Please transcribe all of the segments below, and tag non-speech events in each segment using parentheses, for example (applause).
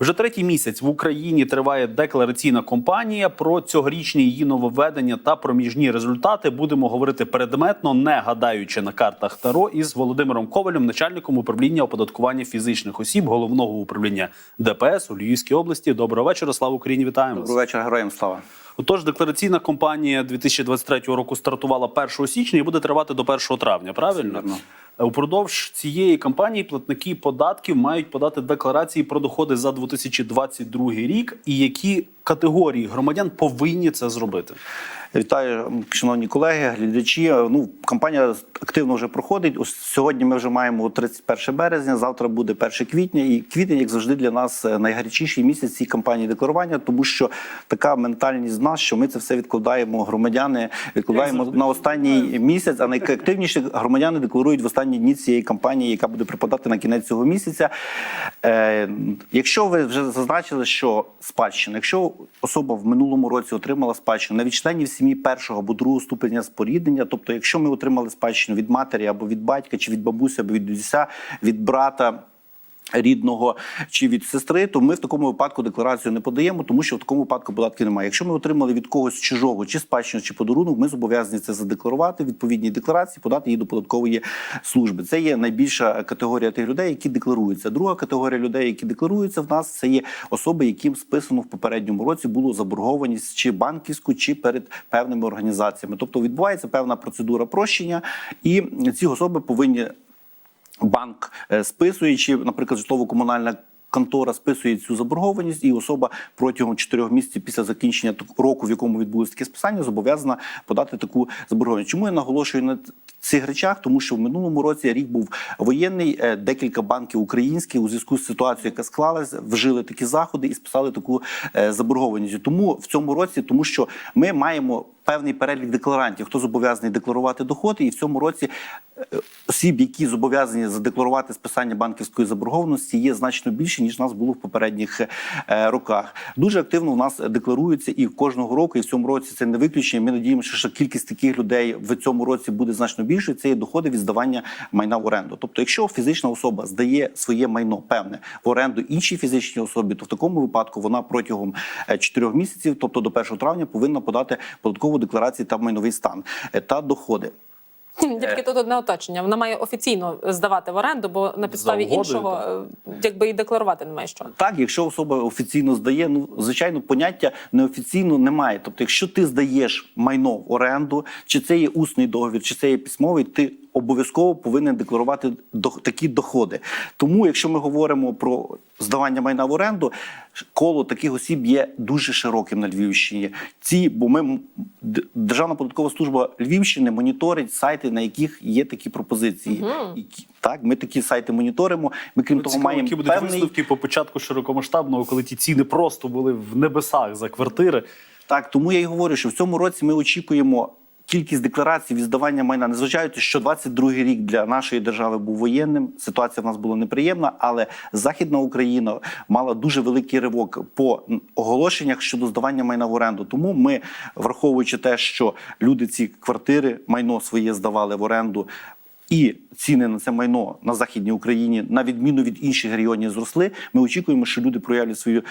Вже третій місяць в Україні триває деклараційна кампанія. Про цьогорічні її нововведення та проміжні результати будемо говорити предметно, не гадаючи на картах Таро із Володимиром Ковалем, начальником управління оподаткування фізичних осіб головного управління ДПС у Львівській області. Доброго вечора. Слава Україні! Вітаємо вас. Доброго вечора, героям слава. Отож, деклараційна кампанія 2023 року стартувала 1 січня і буде тривати до 1 травня. Правильно упродовж цієї кампанії платники податків мають подати декларації про доходи за 2022 рік, і які категорії громадян повинні це зробити. Вітаю, шановні колеги, глядачі. Ну, кампанія активно вже проходить. Ось сьогодні ми вже маємо 31 березня. Завтра буде 1 квітня. І квітень, як завжди, для нас е, найгарячіший місяць цієї кампанії декларування, тому що така ментальність в нас, що ми це все відкладаємо. Громадяни відкладаємо на останній місяць. А найактивніше (laughs) громадяни декларують в останні дні цієї кампанії, яка буде припадати на кінець цього місяця. Е, якщо ви вже зазначили, що спадщина, якщо особа в минулому році отримала спадщину не від членів сім'ї першого або другого ступеня споріднення, тобто, якщо ми отримали спадщину від матері або від батька, чи від бабусі, або від дідуся, від брата. Рідного чи від сестри, то ми в такому випадку декларацію не подаємо, тому що в такому випадку податків немає. Якщо ми отримали від когось чужого, чи спадщину, чи подарунок, ми зобов'язані це задекларувати, відповідні декларації, подати її до податкової служби. Це є найбільша категорія тих людей, які декларуються. Друга категорія людей, які декларуються в нас, це є особи, яким списано в попередньому році було заборгованість чи банківську, чи перед певними організаціями. Тобто відбувається певна процедура прощення, і ці особи повинні банк е, списує, чи, наприклад, житлово-комунальна контора списує цю заборгованість, і особа протягом 4 місяців після закінчення року, в якому відбулось таке списання, зобов'язана подати таку заборгованість. Чому я наголошую на цих речах? Тому що в минулому році рік був воєнний. е, Декілька банків українських у зв'язку з ситуацією, яка склалась, вжили такі заходи і списали таку е, заборгованість. Тому в цьому році, тому що ми маємо певний перелік декларантів, хто зобов'язаний декларувати доходи, і в цьому році е, осіб, які зобов'язані задекларувати списання банківської заборгованості, є значно більше ніж нас було в попередніх е, роках. Дуже активно у нас декларується і кожного року, і в цьому році це не виключення. Ми надіємося, що кількість таких людей в цьому році буде значно більшою. Це є доходи від здавання майна в оренду. Тобто, якщо фізична особа здає своє майно певне в оренду іншій фізичній особі, то в такому випадку вона протягом 4 місяців, тобто до 1 травня, повинна подати податкову декларацію та майновий стан е, та доходи. Тільки тут одне оточення. Вона має офіційно здавати в оренду, бо на підставі угодою, іншого так. якби і декларувати немає що. Так, якщо особа офіційно здає, ну звичайно, поняття неофіційно немає. Тобто, якщо ти здаєш майно в оренду, чи це є усний договір, чи це є письмовий, ти обов'язково повинен декларувати такі доходи. Тому, якщо ми говоримо про здавання майна в оренду, коло таких осіб є дуже широким на Львівщині. Ці, бо ми Державна податкова служба Львівщини моніторить сайти, на яких є такі пропозиції. Які- Так, ми такі сайти моніторимо. Ми крім того, маємо які будуть певний висновки по початку широкомасштабного, коли ті ціни просто були в небесах за квартири. Так, тому я й говорю, що в цьому році ми очікуємо кількість декларацій від здавання майна, незважаючи, що 22-й рік для нашої держави був воєнним. Ситуація в нас була неприємна, але Західна Україна мала дуже великий ривок по оголошеннях щодо здавання майна в оренду. Тому ми, враховуючи те, що люди ці квартири, майно своє здавали в оренду. І ціни на це майно на західній Україні, на відміну від інших регіонів, зросли. Ми очікуємо, що люди проявлять свою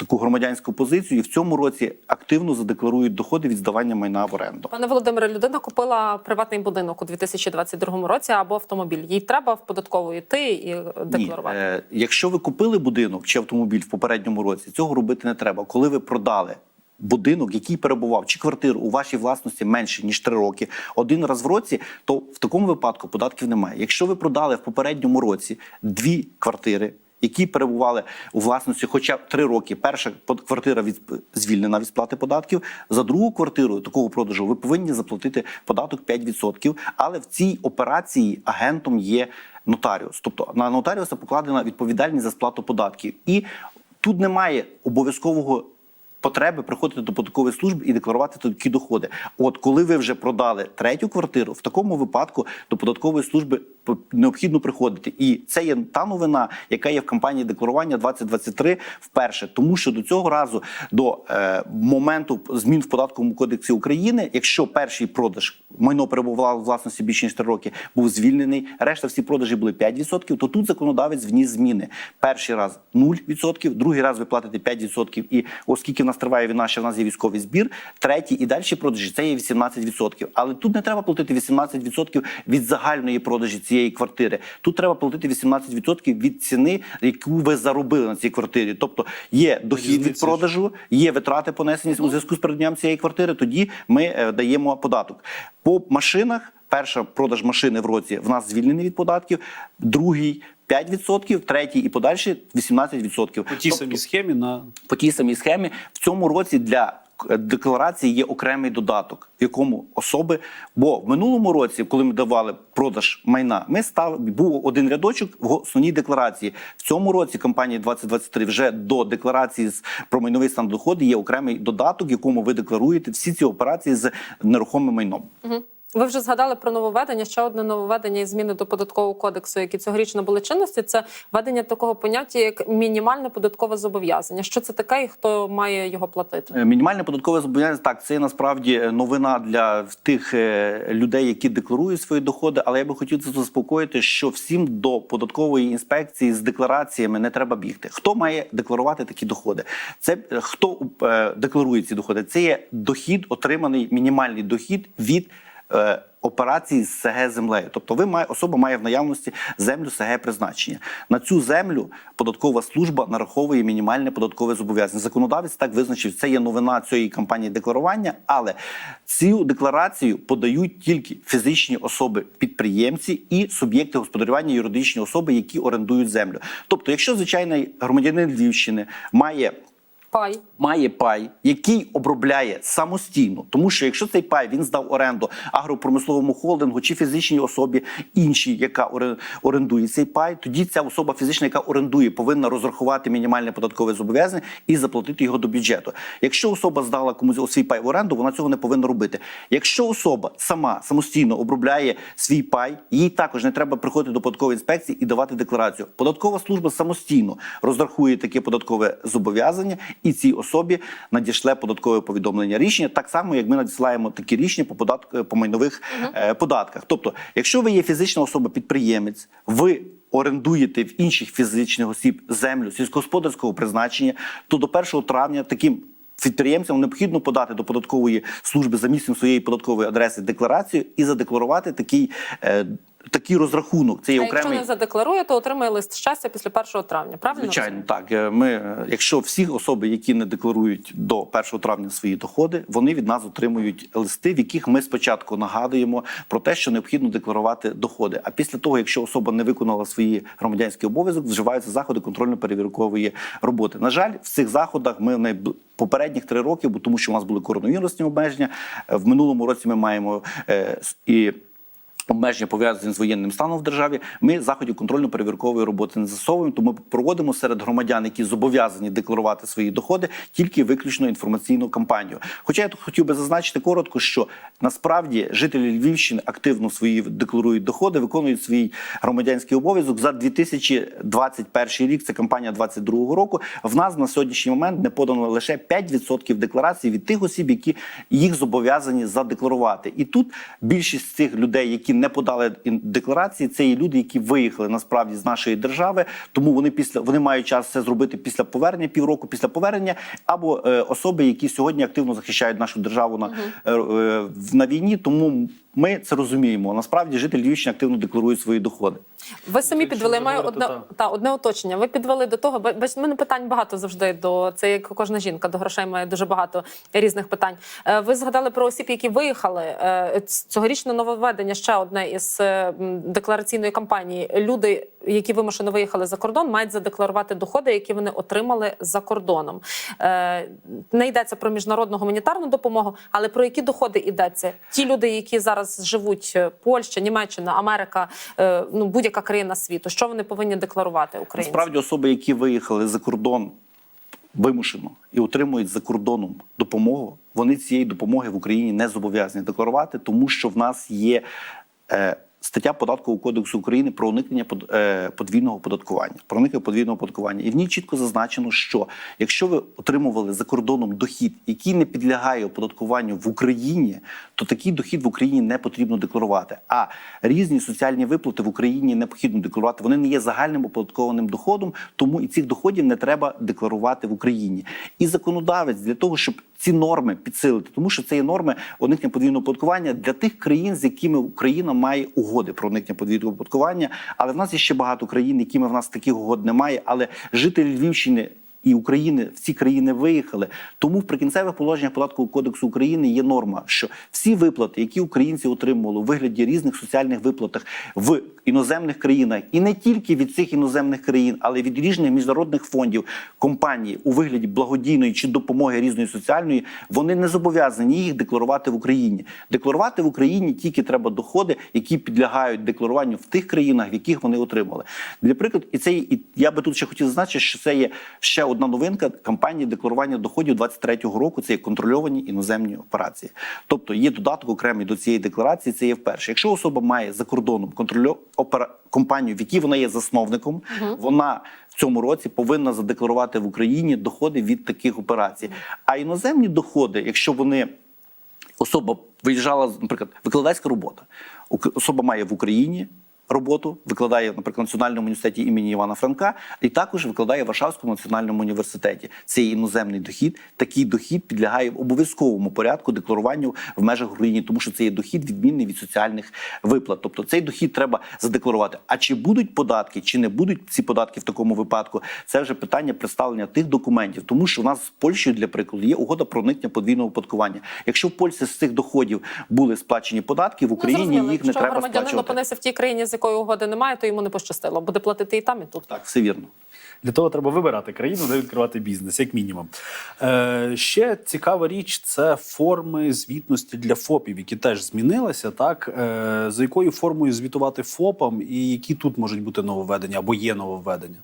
таку громадянську позицію і в цьому році активно задекларують доходи від здавання майна в оренду. Пане Володимире, людина купила приватний будинок у 2022 році або автомобіль. Їй треба в податкову йти і декларувати. Ні, е, якщо ви купили будинок чи автомобіль в попередньому році, цього робити не треба. Коли ви продали будинок, який перебував чи квартиру у вашій власності менше ніж 3 роки, один раз в році, то в такому випадку податків немає. Якщо ви продали в попередньому році дві квартири. Які перебували у власності, хоча б три роки. Перша квартира від звільнена від сплати податків. За другу квартиру такого продажу ви повинні заплатити податок 5%. Але в цій операції агентом є нотаріус. Тобто на нотаріуса покладена відповідальність за сплату податків. І тут немає обов'язкового потреби приходити до податкової служби і декларувати такі доходи. От коли ви вже продали третю квартиру, в такому випадку до податкової служби необхідно приходити. І це є та новина, яка є в кампанії декларування 2023 вперше, тому що до цього разу до е, моменту змін в податковому кодексі України, якщо перший продаж майно перебувало у власності більше ніж 3 роки, був звільнений, решта всі продажі були 5%, то тут законодавець вніс зміни. Перший раз 0%, другий раз ви платите 5%. І оскільки в нас триває війна, ще в нас є військовий збір, третій і далі продажі це є 18%. Але тут не треба платити 18% від загальної продажі цієї квартири. Тут треба платити 18% від ціни, яку ви заробили на цій квартирі. Тобто є дохід від продажу, є витрати понесені у зв'язку з придбанням цієї квартири. Тоді ми е, даємо податок по машинах. Перша продаж машини в році в нас звільнений від податків, другий 5%, третій і подальший 18%. По тій самій схемі на по тій самій схемі в цьому році для декларації є окремий додаток, в якому особи. Бо в минулому році, коли ми давали продаж майна, ми став був один рядочок в основній декларації. В цьому році компанії 2023 вже до декларації з про майновий стан доходу є окремий додаток, в якому ви декларуєте всі ці операції з нерухомим майном. Ви вже згадали про нововведення. Ще одне нововведення і зміни до податкового кодексу, які цьогоріч набули чинності. Це введення такого поняття як мінімальне податкове зобов'язання. Що це таке і хто має його платити? Е, Мінімальне податкове зобов'язання так, це насправді новина для тих е, людей, які декларують свої доходи. Але я би хотів це заспокоїти, що всім до податкової інспекції з деклараціями не треба бігти. Хто має декларувати такі доходи? Це е, хто декларує ці доходи? Це є дохід, отриманий мінімальний дохід від. Е, Операції з СГ землею, тобто ви має особа має в наявності землю СГ призначення. На цю землю податкова служба нараховує мінімальне податкове зобов'язання. Законодавець так визначив. Це є новина цієї кампанії декларування, але цю декларацію подають тільки фізичні особи, підприємці і суб'єкти господарювання юридичні особи, які орендують землю. Тобто, якщо звичайний громадянин Львівщини має Пай. має пай, який обробляє самостійно, тому що якщо цей пай він здав оренду агропромисловому холдингу чи фізичній особі іншій, яка оре- орендує цей пай, тоді ця особа фізична, яка орендує, повинна розрахувати мінімальне податкове зобов'язання і заплатити його до бюджету. Якщо особа здала комусь свій пай в оренду, вона цього не повинна робити. Якщо особа сама самостійно обробляє свій пай, їй також не треба приходити до податкової інспекції і давати декларацію. Податкова служба самостійно розрахує таке податкове зобов'язання, і цій особі надішле податкове повідомлення рішення, так само як ми надсилаємо такі рішення по податку по майнових е, податках. Тобто, якщо ви є фізична особа-підприємець, ви орендуєте в інших фізичних осіб землю сільськогосподарського призначення, то до 1 травня таким підприємцям необхідно подати до податкової служби за місцем своєї податкової адреси декларацію і задекларувати такий, е, такий розрахунок. Це є А якщо не задекларує, то отримає лист щастя після 1 травня. Правильно? Звичайно, так. Е, Ми, е, якщо всі особи, які не декларують до 1 травня свої доходи, вони від нас отримують листи, в яких ми спочатку нагадуємо про те, що необхідно декларувати доходи. А після того, якщо особа не виконала свої громадянські обов'язок, вживаються заходи контрольно-перевіркової роботи. На жаль, в цих заходах ми не попередніх три роки, бо тому що у нас були коронавірусні обмеження. е, В минулому році ми маємо е, і. Обмеження пов'язані з воєнним станом в державі. Ми заходів контрольно-перевіркової роботи не засовуємо, тому проводимо серед громадян, які зобов'язані декларувати свої доходи, тільки виключно інформаційну кампанію. Хоча я тут хотів би зазначити коротко, що насправді жителі Львівщини активно свої декларують доходи, виконують свій громадянський обов'язок за 2021 рік. Це кампанія 2022 року. В нас на сьогоднішній момент не подано лише 5% декларацій від тих осіб, які їх зобов'язані задекларувати. І тут більшість цих людей, які не подали декларації, це є люди, які виїхали насправді з нашої держави. Тому вони після вони мають час це зробити після повернення, півроку після повернення, або е, особи, які сьогодні активно захищають нашу державу на, е, е, на війні. Тому ми це розуміємо. Насправді жителі Львівщини активно декларують свої доходи. Ви самі Якщо підвели маю одне та. та одне уточнення. Ви підвели до того, бо в мене питань багато завжди до це, як кожна жінка до грошей має дуже багато різних питань. Е, Ви згадали про осіб, які виїхали. Е, Цьогорічне нововведення ще одне із е, деклараційної кампанії. Люди, які вимушено виїхали за кордон, мають задекларувати доходи, які вони отримали за кордоном. Е, Не йдеться про міжнародну гуманітарну допомогу, але про які доходи йдеться? Ті люди, які зараз живуть е, Польща, Німеччина, Америка, ну будь-яка країна світу, що вони повинні декларувати українці? Насправді особи, які виїхали за кордон вимушено і отримують за кордоном допомогу, вони цієї допомоги в Україні не зобов'язані декларувати, тому що в нас є. Е, стаття податкового кодексу України про уникнення е, подвійного оподаткування. Про уникнення подвійного оподаткування. І в ній чітко зазначено, що якщо ви отримували за кордоном дохід, який не підлягає оподаткуванню в Україні, то такий дохід в Україні не потрібно декларувати. А різні соціальні виплати в Україні не потрібно декларувати. Вони не є загальним оподаткованим доходом, тому і цих доходів не треба декларувати в Україні. І законодавець для того, щоб ці норми підсилити, тому що це є норми уникнення подвійного оподаткування для тих країн, з якими Україна має угоди про уникнення подвійного оподаткування. Але в нас є ще багато країн, якими в нас таких угод немає. Але жителі Львівщини. І України в ці країни виїхали. Тому в прикінцевих положеннях податкового кодексу України є норма, що всі виплати, які українці отримували у вигляді різних соціальних виплатах в іноземних країнах, і не тільки від цих іноземних країн, але й від різних міжнародних фондів компанії у вигляді благодійної чи допомоги різної соціальної, вони не зобов'язані їх декларувати в Україні. Декларувати в Україні тільки треба доходи, які підлягають декларуванню в тих країнах, в яких вони отримали. Для прикладу, і це і я би тут ще хотів зазначити, що це є ще одна новинка кампанії декларування доходів 23-го року. Це є контрольовані іноземні операції. Тобто є додаток окремий до цієї декларації. Це є вперше. Якщо особа має за кордоном контрольо... опера... компанію, в якій вона є засновником, вона в цьому році повинна задекларувати в Україні доходи від таких операцій. А іноземні доходи, якщо вони особа виїжджала, наприклад, викладацька робота. Особа має в Україні роботу, викладає, наприклад, в Національному університеті імені Івана Франка, і також викладає в Варшавському національному університеті. Це є іноземний дохід. Такий дохід підлягає в обов'язковому порядку декларуванню в межах України, тому що це є дохід відмінний від соціальних виплат. Тобто цей дохід треба задекларувати. А чи будуть податки, чи не будуть ці податки в такому випадку? Це вже питання представлення тих документів, тому що у нас з Польщею, для прикладу, є угода про уникнення подвійного оподаткування. Якщо в Польщі з цих доходів були сплачені податки, в Україні Ну, їх не треба сплачувати. в тій країні, з якої угоди немає, то йому не пощастило. Буде платити і там, і тут. Так, все вірно. Для того треба вибирати країну, де відкривати бізнес, як мінімум. Е, ще цікава річ це форми звітності для ФОПів, які теж змінилися. Так е, за якою формою звітувати ФОПам, і які тут можуть бути нововведення або є нововведення?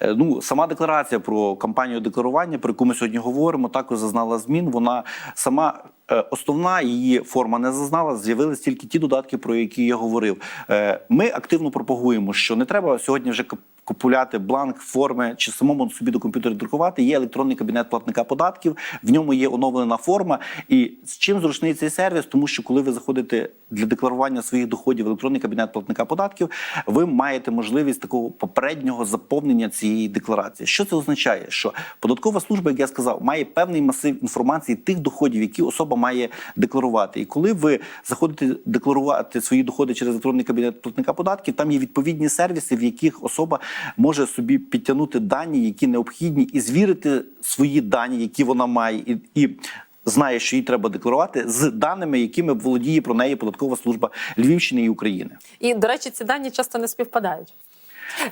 Е, Ну, сама декларація про кампанію декларування, про яку ми сьогодні говоримо, також зазнала змін. Вона сама е, основна її форма не зазнала. З'явились тільки ті додатки, про які я говорив. Е, Ми активно пропагуємо, що не треба сьогодні вже купуляти бланк форми чи самому собі до комп'ютера друкувати. Є електронний кабінет платника податків. В ньому є оновлена форма. І з чим зручний цей сервіс, тому що коли ви заходите для декларування своїх доходів в електронний кабінет платника податків, ви маєте можливість такого попереднього заповнення цієї декларації. Що це означає? Що податкова служба, як я сказав, має певний масив інформації тих доходів, які особа має декларувати. І коли ви заходите декларувати свої доходи через електронний кабінет платника податків, там є відповідні сервіси, в яких особа може собі підтягнути дані, які необхідні, і звірити свої дані, які вона має, і, і знає, що їй треба декларувати з даними, якими володіє про неї податкова служба Львівщини і України. І, до речі, ці дані часто не співпадають.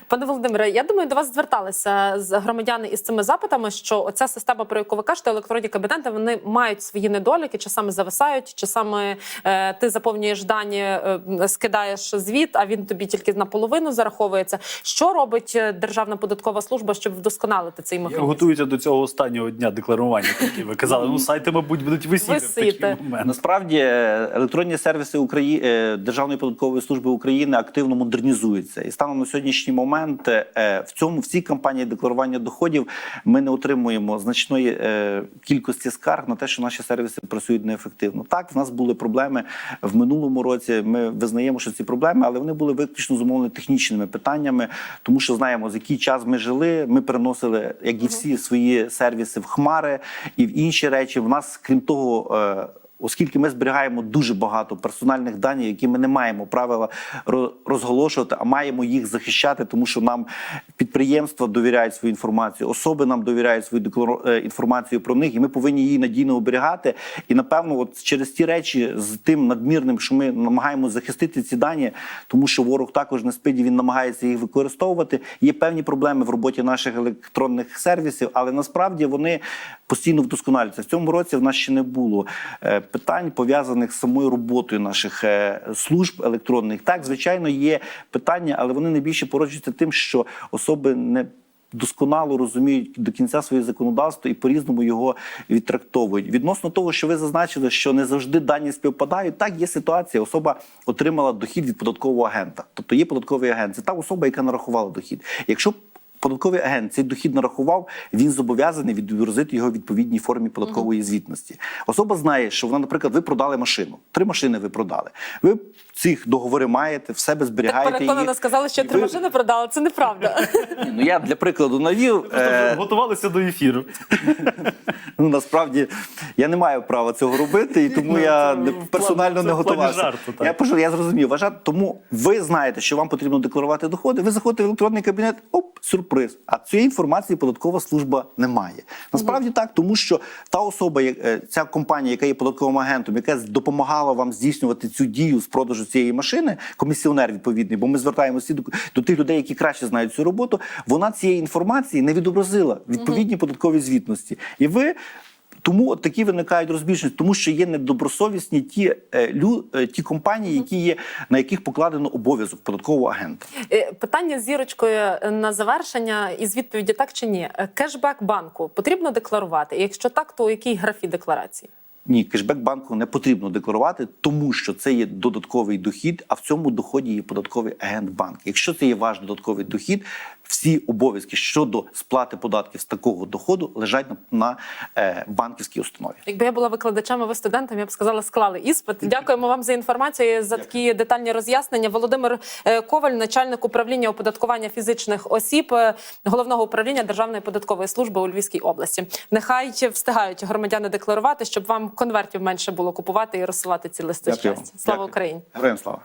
Пане Володимире, я думаю, до вас зверталися з громадяни із цими запитами, що оця система, про яку ви кажете, електронні кабінети, вони мають свої недоліки, часами зависають, часами е, ти заповнюєш дані, е, скидаєш звіт, а він тобі тільки наполовину зараховується. Що робить е, Державна податкова служба, щоб вдосконалити цей Я механізм? готуюся до цього останнього дня декларування. Такі ви казали, ну сайти, мабуть, будуть висіти, в такий момент. Насправді е, електронні сервіси Украї... е, Державної податкової служби України активно модернізуються. І станом на сьогоднішній момент е, в цьому в цій кампанії декларування доходів ми не отримуємо значної е, кількості скарг на те, що наші сервіси працюють неефективно. Так, в нас були проблеми в минулому році. Ми визнаємо, що ці проблеми, але вони були виключно зумовлені технічними питаннями, тому що знаємо, з який час ми жили. Ми переносили, як і всі свої сервіси в хмари і в інші речі. В нас, крім того. Оскільки ми зберігаємо дуже багато персональних даних, які ми не маємо правила ро- розголошувати, а маємо їх захищати, тому що нам підприємства довіряють свою інформацію, особи нам довіряють свою е, інформацію про них, і ми повинні її надійно оберігати. І напевно, от через ті речі, з тим надмірним, що ми намагаємося захистити ці дані, тому що ворог також не спить, він намагається їх використовувати. Є певні проблеми в роботі наших електронних сервісів, але насправді вони постійно вдосконалюються. В цьому році в нас ще не було е, питань пов'язаних з самою роботою наших е, служб електронних. Так, звичайно, є питання, але вони найбільше породжуються тим, що особи не досконало розуміють до кінця своє законодавство і по-різному його відтрактовують. Відносно того, що ви зазначили, що не завжди дані співпадають, так є ситуація. Особа отримала дохід від податкового агента. Тобто є податковий агент. Це та особа, яка нарахувала дохід. Якщо податковий агент цей дохід нарахував, він зобов'язаний відобразити його в відповідній формі податкової звітності. Особа знає, що вона, наприклад, ви продали машину. Три машини ви продали. Ви цих договори маєте, в себе Так зберігаєте. переконано їх. сказали, що три ви- машини продали. Це неправда. (laughs) Ну я для прикладу навів. е, Готувалися до ефіру. (laughs) Ну насправді я не маю права цього робити, і тому Ну, я не- персонально не готувався. я пожу, я зрозумів. Вважати, тому ви знаєте, що вам потрібно декларувати доходи. Ви заходите в електронний кабінет, оп, сюрприз. А цієї інформації податкова служба не має. Насправді так, тому що та особа, е, ця компанія, яка є податковим агентом, яка допомагала вам здійснювати цю дію з продажу цієї машини, комісіонер відповідний, бо ми звертаємося до, до тих людей, які краще знають цю роботу. Вона цієї інформації не відобразила відповідні податкові звітності. І ви. Тому от такі виникають розбіжності, тому що є недобросовісні ті, е, лю, е, ті компанії, які є, на яких покладено обов'язок податкового агента. Е, Питання з зірочкою на завершення із відповіді так чи ні. Кешбек банку потрібно декларувати. Якщо так, то у якій графі декларації? Ні, кешбек банку не потрібно декларувати, тому що це є додатковий дохід, а в цьому доході є податковий агент банк. Якщо це є ваш додатковий дохід, всі обов'язки щодо сплати податків з такого доходу лежать на, на е, банківській установі. Якби я була викладачем, а ви студентом, я б сказала, склали іспит. Дякуємо вам за інформацію, за такі детальні роз'яснення. Володимир е, Коваль, начальник управління оподаткування фізичних осіб е, головного управління Державної податкової служби у Львівській області. Нехай встигають громадяни декларувати, щоб вам конвертів менше було купувати і розсилати ці листи Дякую. щастя. Слава Дякую. Україні! Героям слава!